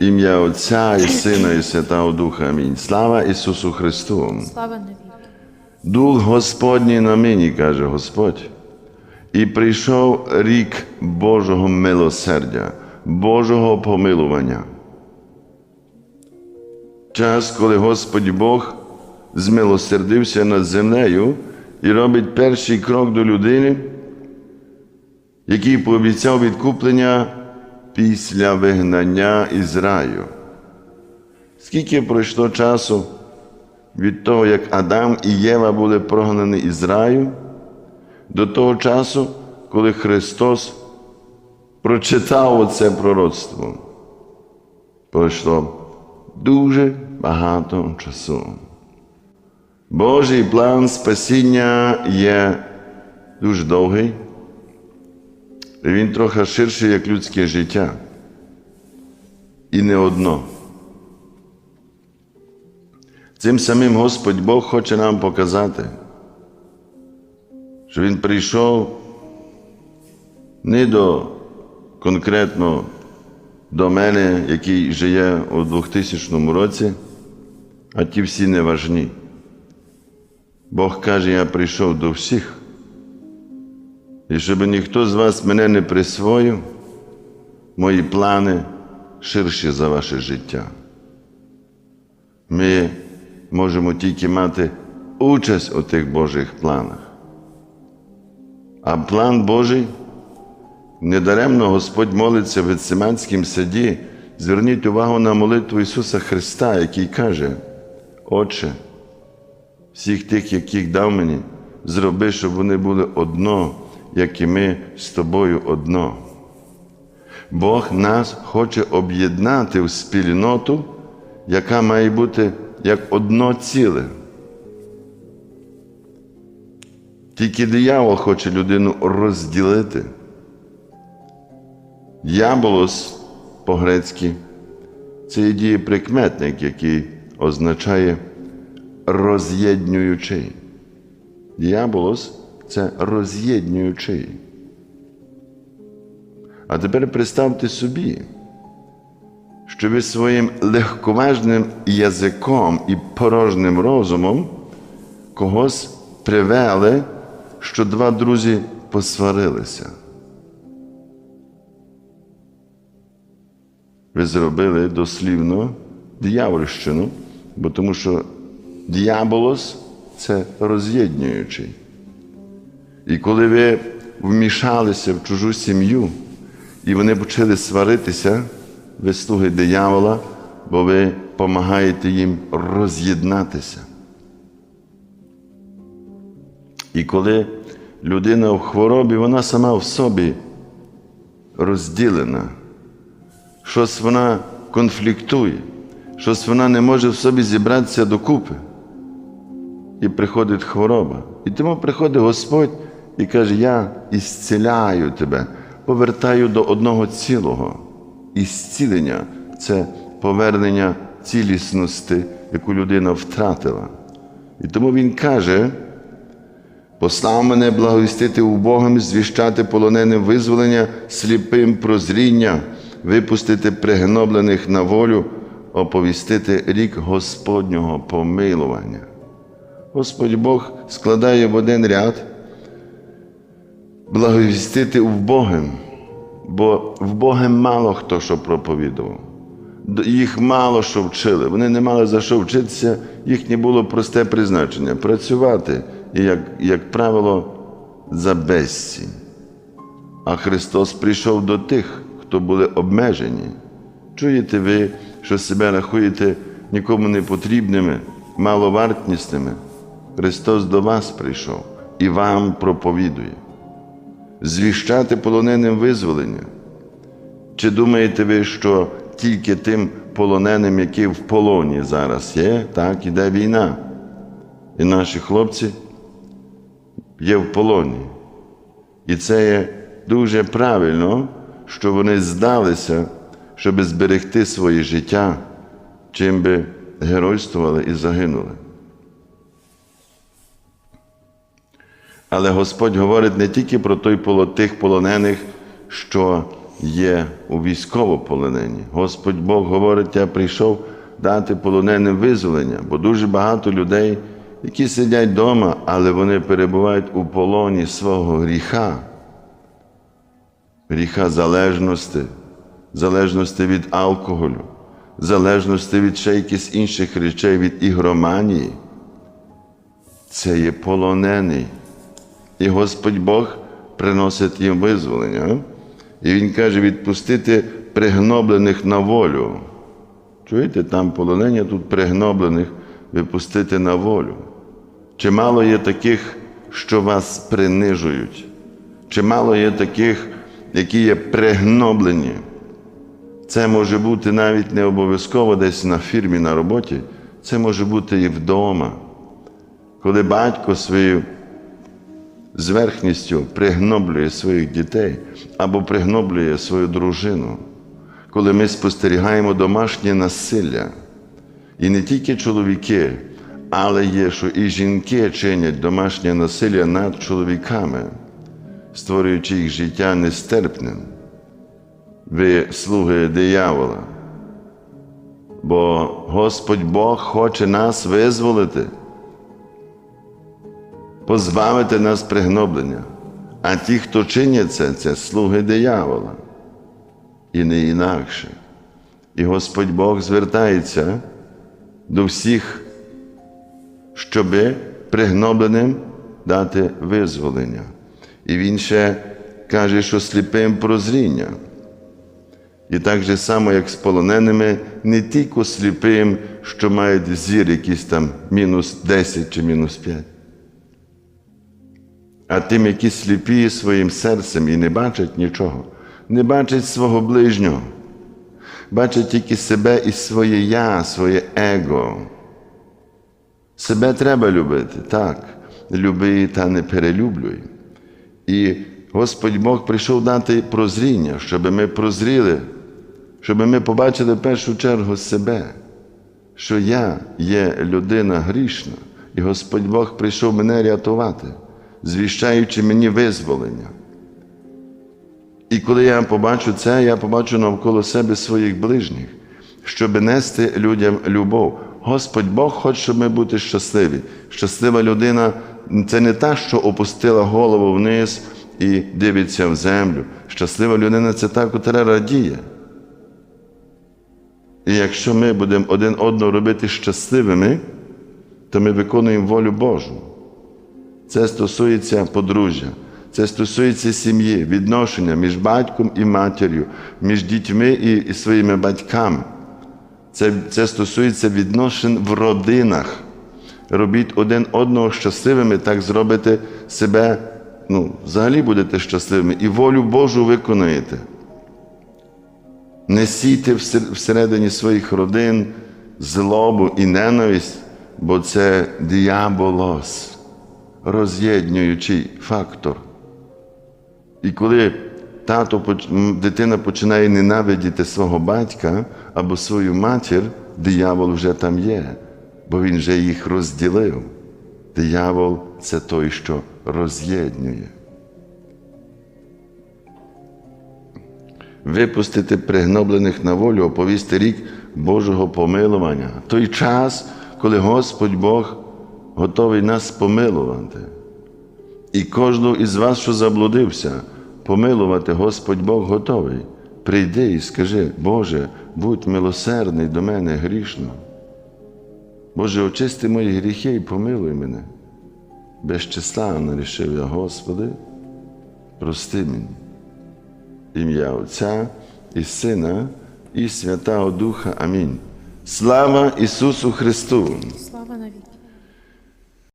Ім'я Отця і Сина, і Святого Духа. Амінь. Слава Ісусу Христу! Слава навіки. Дух Господній на мені, каже Господь. І прийшов рік Божого милосердя, Божого помилування. Час, коли Господь Бог змилосердився над землею і робить перший крок до людини, який пообіцяв відкуплення після вигнання із раю. Скільки пройшло часу від того, як Адам і Єва були прогнані із раю, до того часу, коли Христос прочитав оце пророцтво. Пройшло дуже багато часу. Божий план спасіння є дуже довгий. Він трохи ширший, як людське життя. І не одно. Цим самим Господь Бог хоче нам показати, що Він прийшов не до конкретно до мене, який живе у 2000 році, а ті всі не важні. Бог каже, я прийшов до всіх. І щоб ніхто з вас мене не присвоїв, мої плани ширші за ваше життя. Ми можемо тільки мати участь у тих Божих планах. А план Божий недаремно Господь молиться в Гециманському саді. Зверніть увагу на молитву Ісуса Христа, який каже: Отче, всіх тих, яких дав мені, зроби, щоб вони були одно, як і ми з тобою одно. Бог нас хоче об'єднати в спільноту, яка має бути як одно ціле. Тільки диявол хоче людину розділити. Діаболос по-грецьки це є дієприкметник, який означає роз'єднюючий. Діаболос це роз'єднюючий. А тепер представте собі, що ви своїм легковажним язиком і порожнім розумом когось привели, що два друзі посварилися. Ви зробили дослівно диявольщину, бо тому що діаболос це роз'єднуючий. І коли ви вмішалися в чужу сім'ю, і вони почали сваритися, ви слуги диявола, бо ви допомагаєте їм роз'єднатися. І коли людина в хворобі, вона сама в собі розділена, щось вона конфліктує, щось вона не може в собі зібратися докупи. І приходить хвороба. І тому приходить Господь і каже: Я ісціляю тебе, повертаю до одного цілого. Ісцілення це повернення цілісності, яку людина втратила. І тому Він каже, послав мене благовістити убогим, звіщати полоненим визволення, сліпим прозріння, випустити пригноблених на волю, оповістити рік Господнього помилування. Господь Бог складає в один ряд, благовістити вбогим, бо вбогим мало хто що проповідував. Їх мало що вчили. Вони не мали за що вчитися, їхнє було просте призначення працювати і, як, як правило, за безцінь. А Христос прийшов до тих, хто були обмежені. Чуєте ви, що себе рахуєте нікому не потрібними, маловартісними? Христос до вас прийшов і вам проповідує. Звіщати полоненим визволення. Чи думаєте ви, що тільки тим полоненим, які в полоні зараз є, так, іде війна. І наші хлопці є в полоні. І це є дуже правильно, що вони здалися, щоб зберегти своє життя, чим би геройствували і загинули. Але Господь говорить не тільки про той тих полонених, що є у військовополоненні. Господь Бог говорить, я прийшов дати полоненим визволення, бо дуже багато людей, які сидять вдома, але вони перебувають у полоні свого гріха, гріха залежності, залежності від алкоголю, залежності від ще якихось інших речей, від ігроманії. Це є полонений. І Господь Бог приносить їм визволення. І Він каже, відпустити пригноблених на волю. Чуєте, там полонення, тут пригноблених випустити на волю. Чимало є таких, що вас принижують. Чимало є таких, які є пригноблені. Це може бути навіть не обов'язково десь на фірмі, на роботі. Це може бути і вдома. Коли батько своєю зверхністю пригноблює своїх дітей або пригноблює свою дружину, коли ми спостерігаємо домашнє насилля, і не тільки чоловіки, але є, що і жінки чинять домашнє насилля над чоловіками, створюючи їх життя нестерпним. Ви слуги диявола. Бо Господь Бог хоче нас визволити позбавити нас пригноблення. А ті, хто чинять це, це слуги диявола. І не інакше. І Господь Бог звертається до всіх, щоби пригнобленим дати визволення. І Він ще каже, що сліпим прозріння. І так же само, як з полоненими, не тільки сліпим, що мають зір якийсь там мінус 10 чи мінус 5 а тим, які сліпі своїм серцем і не бачать нічого, не бачать свого ближнього, бачать тільки себе і своє я, своє его. Себе треба любити, так, люби та не перелюблюй. І Господь Бог прийшов дати прозріння, щоб ми прозріли, щоб ми побачили в першу чергу себе, що я є людина грішна, і Господь Бог прийшов мене рятувати звіщаючи мені визволення. І коли я побачу це, я побачу навколо себе своїх ближніх, щоб нести людям любов. Господь Бог хоче, щоб ми бути щасливі. Щаслива людина це не та, що опустила голову вниз і дивиться в землю. Щаслива людина це та, котра радіє. І якщо ми будемо один одного робити щасливими, то ми виконуємо волю Божу. Це стосується подружжя, це стосується сім'ї, відношення між батьком і матір'ю, між дітьми і, і своїми батьками. Це, це стосується відношень в родинах. Робіть один одного щасливими, так зробите себе, ну, взагалі будете щасливими і волю Божу виконуєте. Не сійте всередині своїх родин злобу і ненависть, бо це діаболос роз'єднуючий фактор. І коли тато, дитина починає ненавидіти свого батька або свою матір, диявол вже там є, бо він вже їх розділив. Диявол це той, що роз'єднує. Випустити пригноблених на волю, оповісти рік Божого помилування. Той час, коли Господь Бог готовий нас помилувати. І кожного із вас, що заблудився, помилувати Господь Бог готовий. Прийди і скажи, Боже, будь милосердний до мене грішно. Боже, очисти мої гріхи і помилуй мене. Безчиславно рішив я, Господи, прости мені. Ім'я Отця і Сина, і Святого Духа. Амінь. Слава Ісусу Христу! Слава навіки.